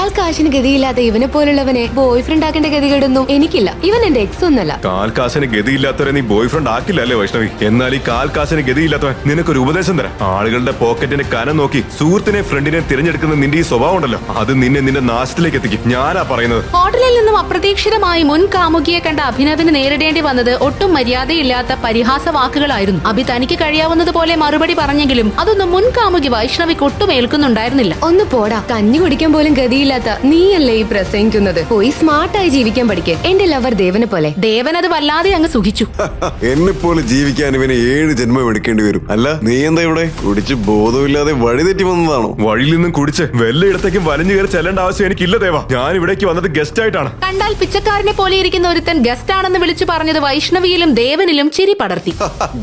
കാൽ കാശിന് ഗതിയില്ലാത്ത ഇവനെ പോലുള്ളവനെ ബോയ് ഫ്രണ്ട് ആക്കേണ്ട ഗതികേടൊന്നും എനിക്കില്ല. ഇവൻ എന്റെ എക്സ് ഒന്നല്ല കാൽക്കാശന് ഗതിയില്ലാത്തവരെ നീ ബോയ് ഫ്രണ്ട് ആക്കില്ല അല്ലേ വൈഷ്ണവി? എന്നാൽ ഈ കാൽക്കാശന് ഗതിയില്ലാത്തവൻ നിനക്കൊരു ഉപദേശം തരാം. ആളുകളുടെ പോക്കറ്റിന്റെ കനം നോക്കി സുഹൃത്തിനെ ഫ്രണ്ടിനെ തിരഞ്ഞെടുക്കുന്ന നിന്റെ ഈ സ്വഭാവം ഉണ്ടല്ലോ. അത് നിന്നെ നിന്റെ നാശത്തിലേക്ക് എത്തിക്കും. ഞാനാ പറയുന്നത്. ഹോട്ടലിൽ നിന്നും അപ്രതീക്ഷിതമായി മുൻ കാമുകിയെ കണ്ട അഭിനവിന് നേരിടേണ്ടി വന്നത് ഒട്ടും മര്യാദയില്ലാത്ത പരിഹാസ വാക്കുകളായിരുന്നു. അഭി തനിക്ക് കഴിയാവുന്നതുപോലെ മറുപടി പറഞ്ഞെങ്കിലും അതൊന്നും മുൻ കാമുകി വൈഷ്ണവിക്ക് ഒട്ടും ഏൽക്കുന്നുണ്ടായിരുന്നില്ല. ഒന്ന് പോടാ. കഞ്ഞി കുടിക്കാൻ പോലും ഗതിയില്ലാത്ത നീയല്ലേ ഈ പ്രസംഗിക്കുന്നത്? പോയി സ്മാർട്ടായി ജീവിക്കാൻ പഠിക്കേ. എന്റെ ലവർ ദേവനെ പോലെ. ദേവൻ അത് വല്ലാതെ അങ്ങ് സുഖിച്ചു. എന്നെ പോലെ ജീവിക്കാൻ ഇവന് ഏഴ് ജന്മം എടുക്കേണ്ടി വരും. അല്ല നീ എന്താ ഇവിടെ? കുടിച്ച് ബോധമില്ലാതെ വഴിതെറ്റി വന്നതാണോ? വഴിയിൽ നിന്നും കുടിച്ച് വല്ലയിടത്തേക്കും വലഞ്ഞു കയറി ചെല്ലേണ്ട ആവശ്യം എനിക്കില്ല ദേവ. ഞാൻ ഇവിടേക്ക് വന്നത് ഗസ്റ്റ് ആയിട്ടാണ്. കണ്ടാൽ പിച്ചക്കാരനെ പോലെ ഇരിക്കുന്ന ഒരുത്തൻ ഗസ്റ്റ് ആണെന്ന് വിളിച്ചു പറഞ്ഞത് വൈഷ്ണവിയിലും ദേവനിലും ചിരി പടർത്തി.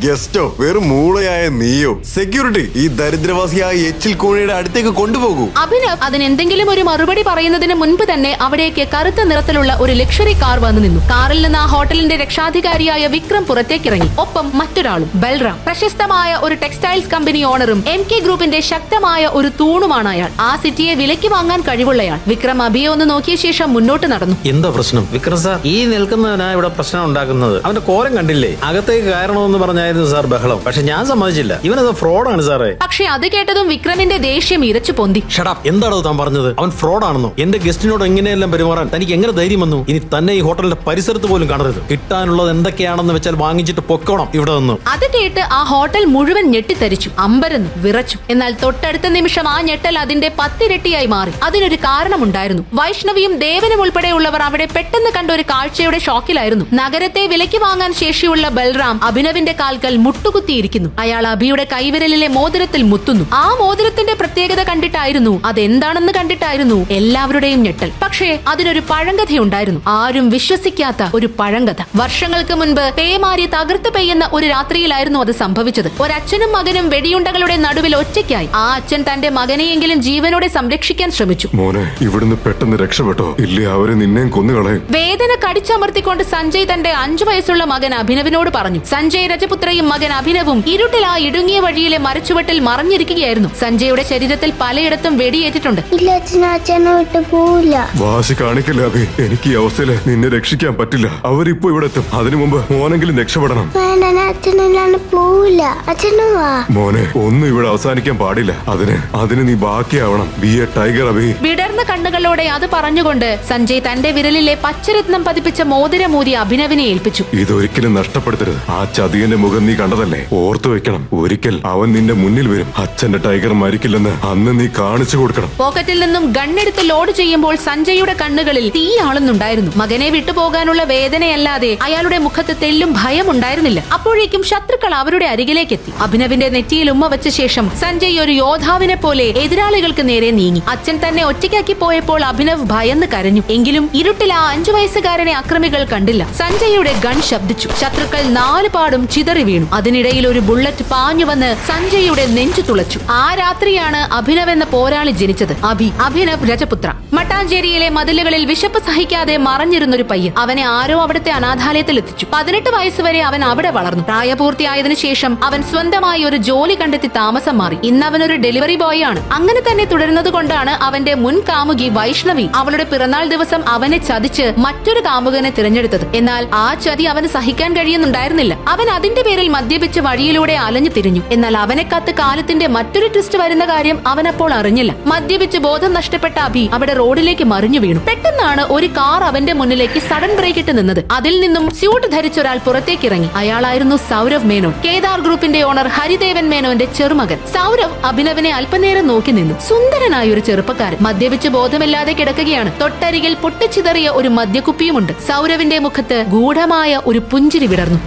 ഗസ്റ്റോ വെറും മൂളയായ നീയോ? സെക്യൂരിറ്റി ഈ ദരിദ്രവാസിയായ എച്ചിൽ കോഴിയുടെ അടുത്തേക്ക് കൊണ്ടുപോകൂ. അഭിനവ് അതിനെന്തെങ്കിലും ഒരു മറുപടി പറയുന്നതിന് മുൻപ് തന്നെ അവിടേക്ക് കറുത്ത നിറത്തിലുള്ള ഒരു ലക്ഷറി കാർ വന്നു നിന്നു. കാറിൽ നിന്ന് ആ ഹോട്ടലിന്റെ രക്ഷാധികാരിയായ വിക്രം പുറത്തേക്കിറങ്ങി. ഒപ്പം മറ്റൊരാളും ബൽറാം. പ്രശസ്തമായ ഒരു ടെക്സ്റ്റൈൽസ് കമ്പനി ഓണറും എം കെ ഗ്രൂപ്പിന്റെ ശക്തമായ ഒരു തൂണുമാണ് അയാൾ. ആ സിറ്റിയെ വിലയ്ക്ക് വാങ്ങാൻ കഴിവുള്ളയാൾ. വിക്രം അഭിയെ ഒന്ന് നോക്കിയ ശേഷം മുന്നോട്ട് നടന്നു. എന്താ പ്രശ്നം? വിക്രം സാർ ഈ നിൽക്കുന്നതിനാ ഇവിടെ പ്രശ്നം ഉണ്ടാക്കുന്നത്. അവന്റെ കോരം കണ്ടില്ലേ? അകത്തേക്ക് കയറണമെന്ന് പറഞ്ഞായിരുന്നു സാർ ബഹളം. പക്ഷെ ഞാൻ സമ്മതിച്ചില്ല. ഇവനത് ഫ്രോഡാണ് സാറേ. പക്ഷെ അത് കേട്ടതും വിക്രമിന്റെ ദേഷ്യം ഇരച്ചു പൊന്തി. എന്താണോ താൻ പറഞ്ഞത്? അവൻ ഫ്രോഡാണെന്നോ എന്റെ ഗസ്റ്റിനോട് എങ്ങനെയെല്ലാം പെരുമാറാൻ തനിക്ക് എങ്ങനെ ധൈര്യം വന്നു? ഇനി തന്നെ ഈ ഹോട്ടലിന്റെ പരിസരത്ത് പോലും കാണരുത്. കിട്ടാനുള്ളത് എന്തൊക്കെയാണെന്ന് വെച്ചാൽ വാങ്ങിച്ചിട്ട് പൊക്കോണം. ഇവിടെ നിന്ന് അത് കേട്ട് ആ ഹോട്ടൽ മുഴുവൻ ഞെട്ടിത്തരിച്ചു. അമ്പരന്നു വിറച്ചു. എന്നാൽ തൊട്ടടുത്ത നിമിഷം ആ ഞെട്ടൽ അതിന്റെ പത്തിരട്ടിയായി മാറി. അതിനൊരു കാരണമുണ്ടായിരുന്നു. വൈഷ്ണവിയും ദേവനും ഉൾപ്പെടെയുള്ളവർ അവിടെ പെട്ടെന്ന് കണ്ട ഒരു കാഴ്ചയുടെ ഷോക്കിലായിരുന്നു. നഗരത്തെ വിലയ്ക്ക് വാങ്ങാൻ ശേഷിയുള്ള ബൽറാം അഭിനവിന്റെ കാൽക്കൽ മുട്ടുകുത്തിയിരിക്കുന്നു. അയാൾ അഭിയുടെ കൈവിരലിലെ മോതിരത്തിൽ മുത്തുന്നു. ആ മോതിരത്തിന്റെ പ്രത്യേകത കണ്ടിട്ടായിരുന്നു. അതെന്താണെന്ന് കണ്ടിട്ടായിരുന്നു. എല്ലാവരുടെയും ഞെട്ടൽ. പക്ഷേ അതിനൊരു പഴങ്കഥയുണ്ടായിരുന്നു. ആരും വിശ്വസിക്കാത്ത ഒരു പഴങ്കഥ. വർഷങ്ങൾക്ക് മുൻപ് പേമാരി തകർത്ത് പെയ്യുന്ന ഒരു രാത്രിയിലായിരുന്നു അത് സംഭവിച്ചത്. ഒരച്ഛനും മകനും വെടിയുണ്ടകളുടെ നടുവിൽ ഒറ്റയ്ക്കായി. ആ അച്ഛൻ തന്റെ മകനെയെങ്കിലും ജീവനോടെ സംരക്ഷിക്കാൻ ശ്രമിച്ചു. മോനെ ഇവിടുന്ന് പെട്ടെന്ന് രക്ഷപ്പെട്ടോ? ഇല്ലേ അവരെ നിന്നെയും കൊന്നുകളയും വേദന കടിച്ചമർത്തിക്കൊണ്ട് സഞ്ജയ് തന്റെ അഞ്ചു വയസ്സുള്ള മകൻ അഭിനവിനോട് പറഞ്ഞു. സഞ്ജയ് രജപുത്രയും മകൻ അഭിനവും ഇരുട്ടിൽ ആ ഇടുങ്ങിയ വഴിയിലെ മരച്ചുവട്ടിൽ മറിഞ്ഞിരിക്കുകയായിരുന്നു. സഞ്ജയുടെ ശരീരത്തിൽ പലയിടത്തും വെടിയേറ്റിട്ടുണ്ട്. ഇല്ല അച്ഛൻ വിട്ട് പോവില്ല. വാശി കാണിക്കില്ല അഭി? എനിക്ക് ഈ അവസ്ഥയിൽ നിന്നെ രക്ഷിക്കാൻ പറ്റില്ല. അവരിപ്പോ ഇവിടെ എത്തും. അതിനു മുമ്പ് മോനെങ്കിലും രക്ഷപ്പെടണം. വേണ്ട ഞാൻ അച്ഛനില്ലാണ്ട് പോവില്ല. അച്ഛനും വാ. മോനെ ഒന്നും ഇവിടെ അവസാനിക്കാൻ പാടില്ല. അതിന് അതിന് നീ ബാക്കിയാവണം. Be a tiger Abhi. വിടർന്ന കണ്ണുകളോടെ അത് പറഞ്ഞുകൊണ്ട് സഞ്ജയ് തന്റെ വിരലിലെ പച്ചരത്നം പതിപ്പിച്ച മോതിരമൂരി അഭിനവിനെ ഏൽപ്പിച്ചു. ഇതൊരിക്കലും നഷ്ടപ്പെടുത്തരുത്. ആ ചതിയന്റെ മുഖം നീ കണ്ടതല്ലേ? ഓർത്തു വെക്കണം. ഒരിക്കൽ അവൻ നിന്റെ മുന്നിൽ വരും. അച്ഛന്റെ ടൈഗർ മരിക്കില്ലെന്ന് അന്ന് നീ കാണിച്ചു കൊടുക്കണം. പോക്കറ്റിൽ നിന്നും ഗണ്ണെടുത്ത് ലോഡ് ചെയ്യുമ്പോൾ സഞ്ജയുടെ കണ്ണുകളിൽ തീ തീയാളുന്നുണ്ടായിരുന്നു മകനെ വിട്ടുപോകാനുള്ള വേദനയല്ലാതെ അയാളുടെ മുഖത്ത് തെല്ലും ഭയമുണ്ടായിരുന്നില്ല അപ്പോഴേക്കും ശത്രുക്കൾ അവരുടെ അരികിലേക്ക് എത്തി അഭിനവിന്റെ നെറ്റിയിൽ ഉമ്മ വെച്ച ശേഷം സഞ്ജയ് ഒരു യോദ്ധാവിനെ പോലെ എതിരാളികൾക്ക് നേരെ നീങ്ങി. അച്ഛൻ തന്നെ ഒറ്റയ്ക്കാക്കി പോയപ്പോൾ അഭിനവ് ഭയന്ന് കരഞ്ഞു. എങ്കിലും ഇരുട്ടിൽ ആ അഞ്ചു വയസ്സുകാരനെ അക്രമികൾ കണ്ടില്ല. സഞ്ജയുടെ ഗൺ ശബ്ദിച്ചു. ശത്രുക്കൾ നാല് പാടും ചിതറി വീണു. അതിനിടയിൽ ഒരു ബുള്ളറ്റ് പാഞ്ഞു വന്ന് സഞ്ജയുടെ നെഞ്ചു തുളച്ചു. ആ രാത്രിയാണ് അഭിനവ് എന്ന പോരാളി ജനിച്ചത്. അഭി അഭിനവ് രജപുത്ര മട്ടാഞ്ചേരിയിലെ മതിലുകളിൽ വിശപ്പ് സഹിക്കാതെ മറഞ്ഞിരുന്നൊരു പയ്യൻ അവനെ ആരോ അവിടുത്തെ അനാഥാലയത്തിൽ എത്തിച്ചു പതിനെട്ട് വയസ്സുവരെ അവൻ അവിടെ വളർന്നു. പ്രായപൂർത്തിയായതിനു ശേഷം അവൻ സ്വന്തമായി ഒരു ജോലി കണ്ടെത്തി താമസം മാറി. ഇന്ന് അവൻ ഒരു ഡെലിവറി ബോയ് ആണ്. അങ്ങനെ തന്നെ തുടരുന്നത് കൊണ്ടാണ് അവന്റെ മുൻ കാമുകി വൈഷ്ണവി അവളുടെ പിറന്നാൾ ദിവസം അവനെ ചതിച്ച് മറ്റൊരു കാമുകനെ തിരഞ്ഞെടുത്തത്. എന്നാൽ ആ ചതി അവന് സഹിക്കാൻ കഴിയുന്നുണ്ടായിരുന്നില്ല. അവൻ അതിന്റെ പേരിൽ മദ്യപിച്ച് വഴിയിലൂടെ അലഞ്ഞു തിരിഞ്ഞു. എന്നാൽ അവനെ കത്ത് കാലത്തിന്റെ മറ്റൊരു ട്വിസ്റ്റ് വരുന്ന കാര്യം അവൻ അപ്പോൾ അറിഞ്ഞില്ല. മദ്യപിച്ച് ബോധം നഷ്ടപ്പെട്ട അഭി അവിടെ റോഡിലേക്ക് മറിഞ്ഞു വീണു. പെട്ടെന്നാണ് ഒരു കാർ അവന്റെ മുന്നിലേക്ക് സഡൻ ബ്രേക്ക് ഇട്ട് നിന്നത്. അതിൽ നിന്നും സ്യൂട്ട് ധരിച്ച ഒരാൾ പുറത്തേക്ക് ഇറങ്ങി. അയാളായിരുന്നു സൗരവ് മേനോൻ. കേദാർ ഗ്രൂപ്പിന്റെ ഓണർ ഹരിദേവൻ മേനോന്റെ ചെറുമകൻ. സൗരവ് അഭിനവനെ അല്പനേരം നോക്കി നിന്നു. സുന്ദരനായ ഒരു ചെറുപ്പക്കാരൻ. മദ്യപിച്ച് ബോധമില്ലാതെ കിടക്കുകയാണ്. തൊട്ടരികിൽ പൊട്ടിച്ചിതറിയ ഒരു മദ്യക്കുപ്പിയുമുണ്ട്. സൗരവിന്റെ മുഖത്ത് ഗൂഢമായ ഒരു പുഞ്ചിരി വിടർന്നു.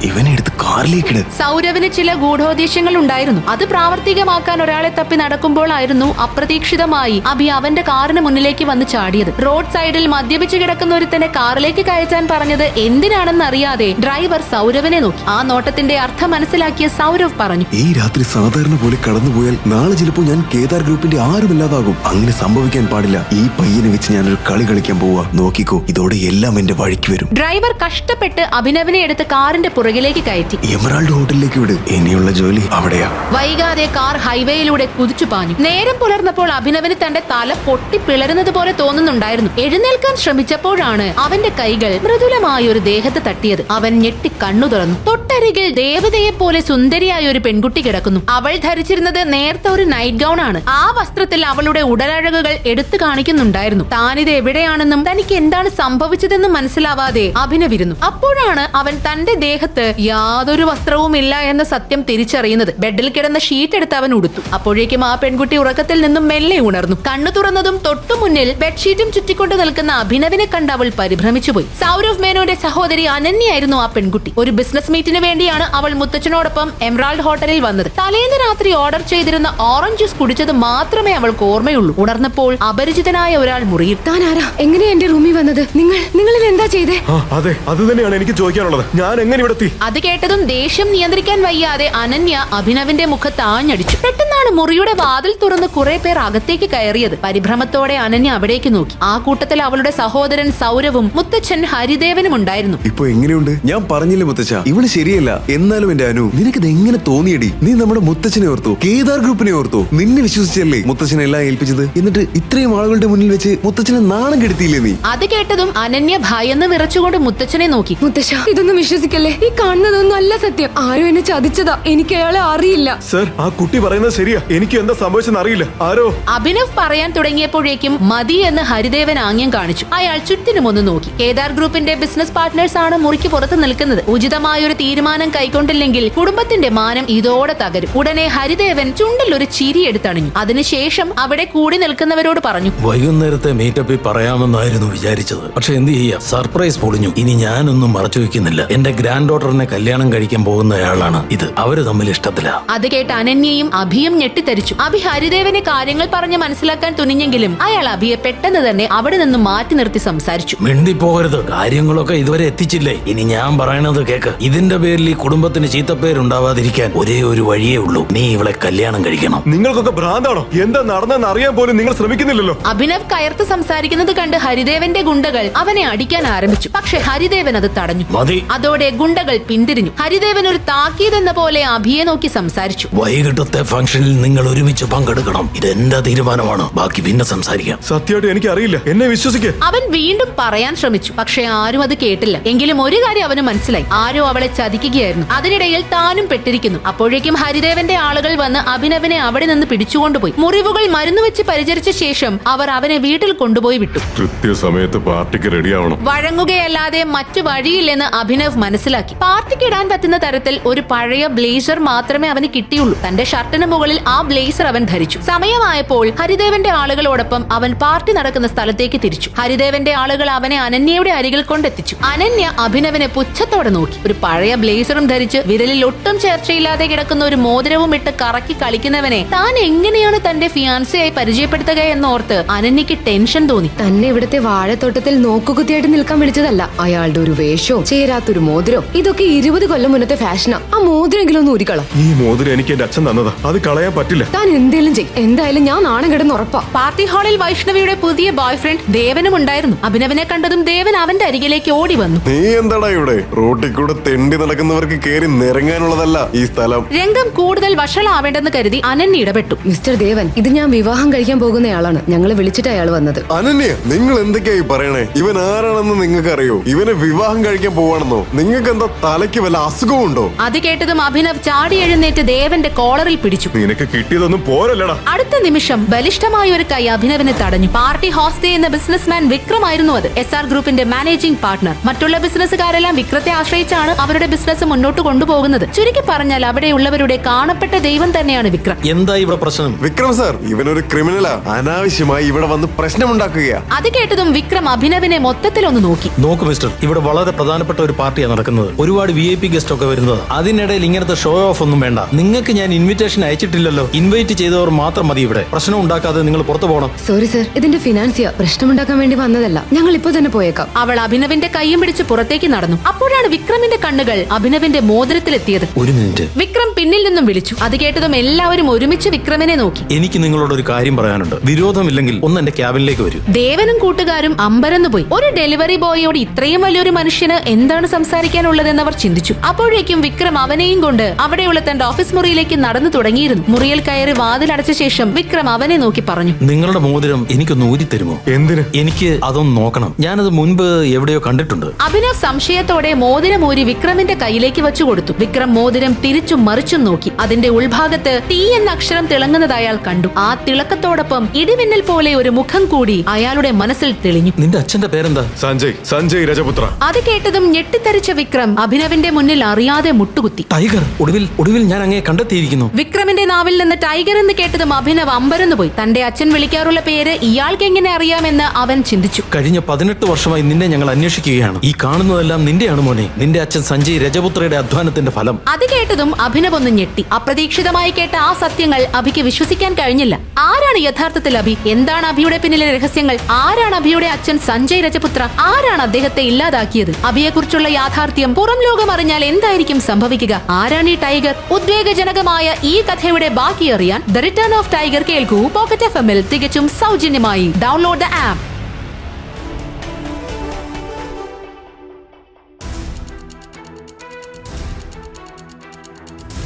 കാറിലേക്കിട് സൗരവിന് ചില ഗൂഢോദ്ദേശങ്ങൾ ഉണ്ടായിരുന്നു. അത് പ്രാവർത്തികമാക്കാൻ ഒരാളെ തപ്പി നടക്കുമ്പോഴായിരുന്നു അപ്രതീക്ഷിതമായി അഭി അവന്റെ കാറിന് മുന്നിലേക്ക് വന്ന് ചാടിയത്. റോഡ് സൈഡിൽ മദ്യപിച്ച് കിടക്കുന്ന ഒരുത്തനെ കാറിലേക്ക് കയറ്റാൻ പറഞ്ഞത് എന്തിനാണെന്ന് അറിയാതെ ഡ്രൈവർ സൗരവിനെ നോക്കി. ആ നോട്ടത്തിന്റെ അർത്ഥം മനസ്സിലാക്കിയ സൗരവ് പറഞ്ഞു. ഈ രാത്രി സാധാരണ പോലെ കടന്നുപോയാൽ നാളെ ചിലപ്പോൾ ഞാൻ കേദാർ ഗ്രൂപ്പിന്റെ ആരുമില്ലാതാകും. അങ്ങനെ സംഭവിക്കാൻ പാടില്ല. ഈ പയ്യനെ വെച്ച് ഞാനൊരു കളി കളിക്കാൻ പോവാ. നോക്കിക്കോ ഇതോടെ എല്ലാം എന്റെ വഴിക്ക് വരും. ഡ്രൈവർ കഷ്ടപ്പെട്ട് അഭിനവിനെ എടുത്ത് കാറിന്റെ പുറകിലേക്ക് കയറ്റി. എമറാൾഡ് ഹോട്ടലിലേക്ക് വിട്. ഇനിയുള്ള ജോലി അവിടെയാ. വൈകാതെ കാർ ഹൈവേയിലൂടെ കുതിച്ചു പാഞ്ഞു. നേരം പുലർന്നപ്പോൾ അഭിനവിന് തന്റെ തല പൊട്ടി പിളരുന്നത് പോലെ തോന്നുന്നുണ്ടായിരുന്നു. എഴുന്നേൽക്കാൻ ശ്രമിച്ചപ്പോഴാണ് അവന്റെ കൈകൾ മൃദുലമായ ഒരു ദേഹത്ത് തട്ടിയത്. അവൻ ഞെട്ടി കണ്ണു തുറന്നു തൊട്ടരികിൽ ദേവതയെ പോലെ സുന്ദരിയായ ഒരു പെൺകുട്ടി കിടക്കുന്നു. അവൾ ധരിച്ചിരുന്നത് നേരത്തെ ഒരു നൈറ്റ് ഗൗൺ ആണ്. ആ വസ്ത്രത്തിൽ അവളുടെ ഉടലഴകുകൾ എടുത്തു കാണിക്കുന്നുണ്ടായിരുന്നു. താനിത് എവിടെയാണെന്നും തനിക്ക് എന്താണ് സംഭവിച്ചതെന്നും മനസ്സിലാവാതെ അഭിനവിരുന്നു. അപ്പോഴാണ് അവൻ തന്റെ ദേഹത്ത് യാതൊരു വസ്ത്രവും ഇല്ല എന്ന സത്യം തിരിച്ചറിയുന്നത്. ബെഡിൽ കിടന്ന ഷീറ്റ് എടുത്ത് അവൻ ഉടുത്തു. അപ്പോഴേക്കും ആ പെൺകുട്ടി ഉറക്കത്തിൽ നിന്നും മെല്ലെ ഉണർന്നു. കണ്ണു തുറന്നതും തൊട്ടു മുന്നിൽ ബെഡ്ഷീറ്റും ചുറ്റിക്കൊണ്ട് നിൽക്കുന്ന അഭിനവിനെ കണ്ട് അവൾ പരിഭ്രമിച്ചുപോയി. സൗരവ് മേനോന്റെ സഹോദരി അനന്യായിരുന്നു ആ പെൺകുട്ടി. ഒരു ബിസിനസ് മീറ്റിന് വേണ്ടിയാണ് അവൾ മുത്തച്ഛനോടൊപ്പം എംറാൾഡ് ഹോട്ടലിൽ വന്നത്. തലേന്ന് രാത്രി ഓർഡർ ചെയ്തിരുന്ന ഓറഞ്ച് ജ്യൂസ് കുടിച്ചത് മാത്രമേ അവൾക്ക് ഓർമ്മയുള്ളൂ. ഉണർന്നപ്പോൾ അപരിചിതനായ ഒരാൾ മുറിയിൽ താൻ ആരാ? എങ്ങനെയാ എന്റെ റൂമിൽ വന്നത്? നിങ്ങൾ നിങ്ങളിൽ എന്താ ചെയ്തേ? അതെ അത് തന്നെയാണ് എനിക്ക് ചോദിക്കാനുള്ളത്. ഞാൻ എങ്ങനെ ഇവിടെ എത്തി? അത് കേട്ടതും ദേഷ്യം നിയന്ത്രിക്കാൻ വയ്യാതെ അനന്യ അഭിനവിന്റെ മുഖത്ത് ആഞ്ഞടിച്ചു. പെട്ടെന്നാണ് മുറിയുടെ വാതിൽ തുറന്ന് കുറെ പേർ അകത്തേക്ക് കയറിയത്. പരിഭ്രമത്തോടെ അനന്യ അവിടേക്ക് നോക്കി. ആ കൂട്ടത്തിൽ അവളുടെ സഹോദരൻ സൗരവും മുത്തച്ഛൻ ഹരിദേവനും ഉണ്ടായിരുന്നു. ഇപ്പൊ എങ്ങനെയുണ്ട്? ഞാൻ പറഞ്ഞില്ലേ മുത്തച്ഛ. ഇവൾ ശരിയല്ല. എന്നാലും എന്റെ അനു നിനക്കിത് എങ്ങനെ തോന്നിയടി? നീ നമ്മുടെ മുത്തച്ഛനെ ഓർത്തു കേദാർ ഗ്രൂപ്പിനെ ഓർത്തു. നിന്നെ വിശ്വസിച്ചല്ലേ മുത്തച്ഛനെ എല്ലാം ഏൽപ്പിച്ചത്? എന്നിട്ട് ഇത്രയും ആളുകളുടെ മുന്നിൽ വെച്ച് മുത്തച്ഛനെ നാണം കെടുത്തിയില്ലേ നീ? അത് കേട്ടതും അനന്യ ഭയന്ന് വിറച്ചുകൊണ്ട് മുത്തച്ഛനെ നോക്കി. മുത്തശ്ശ ഇതൊന്നും വിശ്വസിക്കല്ലേ? ഈ കാണുന്നതൊന്നും അല്ല സത്യം. ആരും എന്നെ ചതിച്ചതാ. എനിക്ക് അയാളെ അറിയില്ല. സർ ആ കുട്ടി പറയുന്നത് ശരിയാ. എനിക്ക് എന്താ സംഭവിച്ചെന്ന് അറിയില്ല. ആരോ? അഭിനവ് പറയാൻ തുടങ്ങിയപ്പോഴേക്കും മതി എന്ന് ഹരിദേവൻ ആംഗ്യം കാണിച്ചു. അയാൾ ചുറ്റിനും ഒന്ന് നോക്കി. കേദാർ ഗ്രൂപ്പിന്റെ ബിസിനസ് പാർട്ട്നേഴ്സ് ആണ് മുറിക്ക് പുറത്ത് നിൽക്കുന്നത്. ഉചിതമായ ഒരു തീരുമാനം കൈക്കൊണ്ടില്ലെങ്കിൽ കുടുംബത്തിന്റെ മാനം ഇതോടെ തകരും. ഉടനെ ഹരിദേവൻ ചുണ്ടിൽ ഒരു ചിരി എടുത്തണിഞ്ഞു. അതിനുശേഷം അവിടെ കൂടി നിൽക്കുന്നവരോട് പറഞ്ഞു. വൈകുന്നേരത്തെ മീറ്റപ്പിൽ പറയാമെന്നായിരുന്നു വിചാരിച്ചത്. പക്ഷെ എന്ത് ചെയ്യാം? സർപ്രൈസ് പൊളിഞ്ഞു. ഇനി ഞാനൊന്നും മറച്ചു വെക്കുന്നില്ല. എന്റെ ഗ്രാൻഡ് ഡോട്ടറിനെ കല്യാണം കഴിക്കാൻ പോകുന്നയാളാണ് ഇത്. അവർ തമ്മിൽ ഇഷ്ടത്തില. അത് കേട്ട് അനന്യയും അഭിയും ഞെട്ടിത്തരിച്ചു അഭി ഹരിദേവനെ കാര്യങ്ങൾ പറഞ്ഞ് മനസ്സിലാക്കാൻ തുനിഞ്ഞെങ്കിലും അയാൾ അഭിയെ പെട്ടെന്ന് തന്നെ അവിടെ നിന്ന് മാറ്റി നിർത്തി സംസാരിച്ചു. മിണ്ടിപ്പോകരുത്. കാര്യങ്ങളൊക്കെ ഇതുവരെ എത്തിച്ചില്ലേ? ഇനി ഞാൻ പറയണത് കേക്ക്. ഇതിന്റെ പേരിൽ ഈ കുടുംബത്തിന് ചീത്തപ്പേരുണ്ടാവാതിരിക്കാൻ ഒരേ ഒരു വഴിയേ ഉള്ളൂ. നീ ഇവളെ കല്യാണം കഴിക്കണം. നിങ്ങൾക്കൊക്കെ ഭ്രാന്താണോ? എന്താ നടന്നെന്ന് അറിയാൻ പോലും നിങ്ങൾ ശ്രമിക്കുന്നില്ലല്ലോ. അഭിനവ് കയർത്ത് സംസാരിക്കുന്നത് കണ്ട് ഹരിദേവന്റെ ഗുണ്ടകൾ അവനെ അടിക്കാൻ ആരംഭിച്ചു. പക്ഷെ ഹരിദേവൻ അത് തടഞ്ഞു. മതി. അതോടെ ഗുണ്ടകൾ പിന്തിരിഞ്ഞു. ഹരിദേവൻ ഒരു താക്കീത് എന്ന പോലെ അഭിയെ നോക്കി സംസാരിച്ചു. വൈകിട്ടത്തെ ഫംഗ്ഷനിൽ നിങ്ങൾ ഒരുമിച്ച് പങ്കെടുക്കണം. ഇത് എന്റെ തീരുമാനമാണ്. ബാക്കി പിന്നെ സംസാരിക്കാം. സത്യമായിട്ട് എനിക്ക് അറിയില്ല എന്നെ വിശ്വസിക്കേ. അവൻ വീണ്ടും പറയാൻ ശ്രമിച്ചു. പക്ഷെ ആരും അത് കേട്ടില്ല. എങ്കിലും ഒരു കാര്യം അവന് മനസ്സിലായി. ആരോ അവളെ ചതിക്കുകയായിരുന്നു അതിനിടയിൽ താനും പെട്ടിരിക്കുന്നു. അപ്പോഴേക്കും ഹരിദേവന്റെ ആളുകൾ വന്ന് അഭിനവനെ അവിടെ നിന്ന് പിടിച്ചുകൊണ്ടുപോയി. മുറിവുകൾ മരുന്ന് വെച്ച് പരിചരിച്ച ശേഷം അവർ അവനെ വീട്ടിൽ കൊണ്ടുപോയി വിട്ടു. കൃത്യസമയത്ത് പാർട്ടിക്ക് റെഡിയാവണം. വഴങ്ങുകയല്ലാതെ മറ്റു വഴിയില്ലെന്ന് അഭിനവ് മനസ്സിലാക്കി. പാർട്ടിക്ക് ഇടാൻ പറ്റുന്ന തരത്തിൽ ഒരു പഴയ ബ്ലേസർ മാത്രമേ അവന് കിട്ടിയുള്ളൂ. തന്റെ ഷർട്ടിന് മുകളിൽ ആ ബ്ലേസർ അവൻ ധരിച്ചു. സമയമായപ്പോൾ ഹരിദേവന്റെ ആളുകളോടൊപ്പം അവൻ പാർട്ടി നടക്കുന്ന സ്ഥലത്തേക്ക് തിരിച്ചു. ഹരിദേവന്റെ ആളുകൾ അവനെ അനന്യയുടെ അരികിൽ കൊണ്ടെത്തിച്ചു. അനന്യ അഭിനവനെ പുച്ഛത്തോടെ നോക്കി. ഒരു പഴയ ബ്ലേസറും ധരിച്ച് വിരലിൽ ഒട്ടും ചേർച്ചയില്ലാതെ കിടക്കുന്ന ഒരു മോതിരവും ഇട്ട് കറക്കി കളിക്കുന്നവനെ താൻ എങ്ങനെയാണ് തന്റെ ഫിയാൻസിയായി പരിചയപ്പെടുത്തുക എന്നോർത്ത് അനന്യക്ക് ടെൻഷൻ തോന്നി. തന്നെ ഇവിടുത്തെ വാഴത്തോട്ടത്തിൽ നോക്കുകുത്തിയായിട്ട് നിൽക്കാൻ വിളിച്ചതല്ല. അയാളുടെ ഒരു വേഷവും ചേരാത്തൊരു മോതിരവും. ഇതൊക്കെ ഇരുപത് കൊല്ലം മുന്നത്തെ ഫാഷനാ. ആ മോതിരെങ്കിലും ഒന്ന് ഊരിക്കള. ഈ മോതിരം എനിക്ക് എന്റെ അച്ഛൻ തന്നതാ. അത് കളയാൻ പറ്റില്ല. താൻ എന്തേലും ചെയ്. എന്തായാലും ഞാൻ നാണം കിടന്ന് ഉറപ്പാ. പാർട്ടി ഹാളിൽ വൈഷ്ണവിയുടെ പുതിയ ബോയ് ഫ്രണ്ട് ദേവനും ഉണ്ടായിരുന്നു. അഭിനവനെ കണ്ടതും ദേവൻ അവന്റെ അരികിലേക്ക് ഓടി വന്നു. നീ എന്താടാ ഇവിടെ? റോട്ടിൽ കൂടെ തെണ്ടി നടക്കുന്നവർക്ക് കേറി നിറങ്ങാനുള്ളതല്ല ഈ സ്ഥലം. രംഗം കൂടുതൽ വഷളാവേണ്ടെന്ന് കരുതി അനന്യ ഇടപെട്ടു. മിസ്റ്റർ ദേവൻ ഇത് ഞാൻ വിവാഹം കഴിക്കാൻ പോകുന്നയാളാണ്. ഞങ്ങളെ വിളിച്ചിട്ട് അയാൾ വന്നത്. അനന്യ നിങ്ങൾ എന്തൊക്കെയായി പറയണേ? ഇവൻ ആരാണെന്ന് നിങ്ങൾക്ക് അറിയോ ഇവനെ വിവാഹം കഴിക്കാൻ പോവാണെന്നോ? നിങ്ങൾക്ക് എന്താ തലയ്ക്ക് വല്ല അസുഖമുണ്ടോ അത് കേട്ടതും അഭിനവ് ചാടി എഴുന്നേറ്റ് ദേവന്റെ കോളറിൽ പിടിച്ചു. നിനക്ക് കിട്ടിയതൊന്നും പോരല്ലടാ. അടുത്ത നിമിഷം ബലിഷ്ഠമായ ഒരു കൈ അഭിനവിനെ തടഞ്ഞു. പാർട്ടി ഹോസ്റ്റേ എന്ന ബിസിനസ്മാൻ വിക്രമായിരുന്നു അത്. എസ് ആർ ഗ്രൂപ്പിന്റെ മാനേജിംഗ് പാർട്ണർ മറ്റുള്ള ബിസിനസ്സുകാരെല്ലാം വിക്രത്തെ ആശ്രയിച്ചാണ് അവരുടെ ബിസിനസ് മുന്നോട്ട് കൊണ്ടുപോകുന്നത്. ചുരുക്കി പറഞ്ഞാൽ അവിടെയുള്ളവരുടെ കാണപ്പെട്ട ദൈവം തന്നെയാണ് വിക്രം. എന്താ ഇവിടെ പ്രശ്നം? വിക്രം സാർ ഇവനൊരു ക്രിമിനലാ. അനാവശ്യമായി ഇവിടെ വന്ന് പ്രശ്നമുണ്ടാക്കുകയാ. അത് കേട്ടതും വിക്രം അഭിനവിനെ മൊത്തത്തിൽ ഒന്ന് നോക്കി. നോക്ക് മിസ്റ്റർ ഇവിടെ വളരെ പ്രധാനപ്പെട്ട ഒരു പാർട്ടിയാണ് നടക്കുന്നത്. ഒരുപാട് വി ഐ പി ഗസ്റ്റ് ഒക്കെ വരുന്നത്. അതിനിടയിൽ ഇങ്ങനത്തെ ഷോ ഓഫ് ഒന്നും വേണ്ട. നിങ്ങൾക്ക് ഞാൻ ഇൻവിറ്റേഷൻ അയച്ചിട്ടില്ലല്ലോ. ഇൻവൈറ്റ് ചെയ്തവർ മാത്രം മതി ഇവിടെ. പ്രശ്നം ഉണ്ടാക്കാതെ നിങ്ങൾ പുറത്തു പോകണം. സോറി സർ ഇതിന്റെ ഫിനാൻസിയ പ്രശ്നമുണ്ടാക്കാൻ വേണ്ടി വന്നതല്ല. ഞങ്ങൾ ഇപ്പോ തന്നെ പോയേക്കാം. അവൾ അഭിനവിന്റെ കൈയും പിടിച്ച് പുറത്തേക്ക് നടന്നു. അപ്പോഴാണ് വിക്രമിന്റെ കണ്ണുകൾ അഭിനവിന്റെ മോതിരത്തിലെത്തിയത്. ഒരു മിനിറ്റ്. വിക്രം പിന്നിൽ നിന്നും വിളിച്ചു. അത് കേട്ടതും എല്ലാവരും ഒരുമിച്ച് വിക്രമിനെ നോക്കി. എനിക്ക് നിങ്ങളോട് ഒരു കാര്യം പറയാനുണ്ട്. വിരോധമില്ലെങ്കിൽ ഒന്ന് എന്റെ ക്യാബിനിലേക്ക് വരൂ. ദേവനും കൂട്ടുകാരും അമ്പരന്നു പോയി. ഒരു ഡെലിവറി ബോയോട് ഇത്രയും വലിയൊരു മനുഷ്യന് എന്താണ് സംസാരിക്കാനുള്ളതെന്ന് അവർ ചിന്തിച്ചു. അപ്പോഴേക്കും വിക്രം അവനെയും കൊണ്ട് അവിടെയുള്ള തന്റെ ഓഫീസ് മുറിയിലേക്ക് നടന്നു തുടങ്ങിയിരുന്നു. മുറിയിൽ കയറി വാതിലടച്ച ശേഷം വിക്രം അവനെ നോക്കി പറഞ്ഞു. നിങ്ങളുടെ മോതിരം എനിക്കൊന്ന് തരുമോ? എന്തിന്? എനിക്ക് അതൊന്ന് നോക്കണം. ഞാനത് മുൻപ് എവിടെയോ കണ്ടിട്ടുണ്ട്. അഭിനവ് സംശയത്തോടെ മോതിരം ഊരി വിക്രമിന്റെ കയ്യിലേക്ക് വെച്ചു കൊടുത്തു. വിക്രം മോതിരം തിരിച്ചും മറിച്ചും നോക്കി. അതിന്റെ ഉൾഭാഗത്ത് ടി എന്ന അക്ഷരം തിളങ്ങുന്നത് അയാൾ കണ്ടു. ആ തിളക്കത്തോടൊപ്പം ഇടിമിന്നൽ പോലെ ഒരു മുഖം കൂടി അയാളുടെ മനസ്സിൽ തെളിഞ്ഞു. നിന്റെ അച്ഛന്റെ പേരെന്താ? സഞ്ജയ് സഞ്ജയ് രജപുത്ര. അത് കേട്ടതും ഞെട്ടിത്തരിച്ച വിക്രം അഭിനവിന്റെ മുന്നിൽ അറിയാതെ മുട്ടുകുത്തി. ടൈഗർ ഒടുവിൽ ഒടുവിൽ ഞാൻ അങ്ങേ കണ്ടെത്തിയിരിക്കുന്നു. വിക്രമിന്റെ നാവിൽ നിന്ന് ടൈഗർ എന്ന് കേട്ടതും അഭിനവ് അമ്പരന്നു പോയി. തന്റെ അച്ഛൻ വിളിക്കാറുള്ള പേര് ഇയാൾക്ക് എങ്ങനെ അറിയാമെന്ന് അവൻ ചിന്തിച്ചു. കഴിഞ്ഞ പതിനെട്ട് വർഷമായി നിന്നെ ഞങ്ങൾ അന്വേഷിക്കുകയാണ്. ഈ കാണുന്നതെല്ലാം നിന്റെയാണ് മോനെ. നിന്റെ അച്ഛൻ സഞ്ജയ് രജപുത്രയുടെ അധ്വാനത്തിന്റെ ഫലം. അത് കേട്ടതും അഭിനവ് ഒന്ന് ഞെട്ടി. അപ്രതീക്ഷിതമായി കേട്ട ആ സത്യങ്ങൾ അഭിക്ക് വിശ്വസിക്കാൻ കഴിഞ്ഞില്ല. ആരാണ് യഥാർത്ഥത്തിൽ അഭി? എന്താണ് അഭിയുടെ പിന്നിലെ രഹസ്യങ്ങൾ? ആരാണ് അഭിയുടെ അച്ഛൻ സഞ്ജയ് രജപുത്ര? ആരാണ് അദ്ദേഹത്തെ ഇല്ലാതാക്കിയത്? അഭിയെക്കുറിച്ചുള്ള യാഥാർത്ഥ്യം പുറം ലോകം അറിഞ്ഞാൽ എന്തായിരിക്കും സംഭവിക്കുക? ആരാണ് ഈ ടൈഗർ? ഉദ്വേഗജനകമായ ഈ കഥയുടെ ബാക്കി അറിയാൻ ദ റിട്ടേൺ ഓഫ് ടൈഗർ കേൾക്കൂ പോക്കറ്റ് എഫ് എമ്മിൽ തികച്ചും സൗജന്യമായി. Download the app.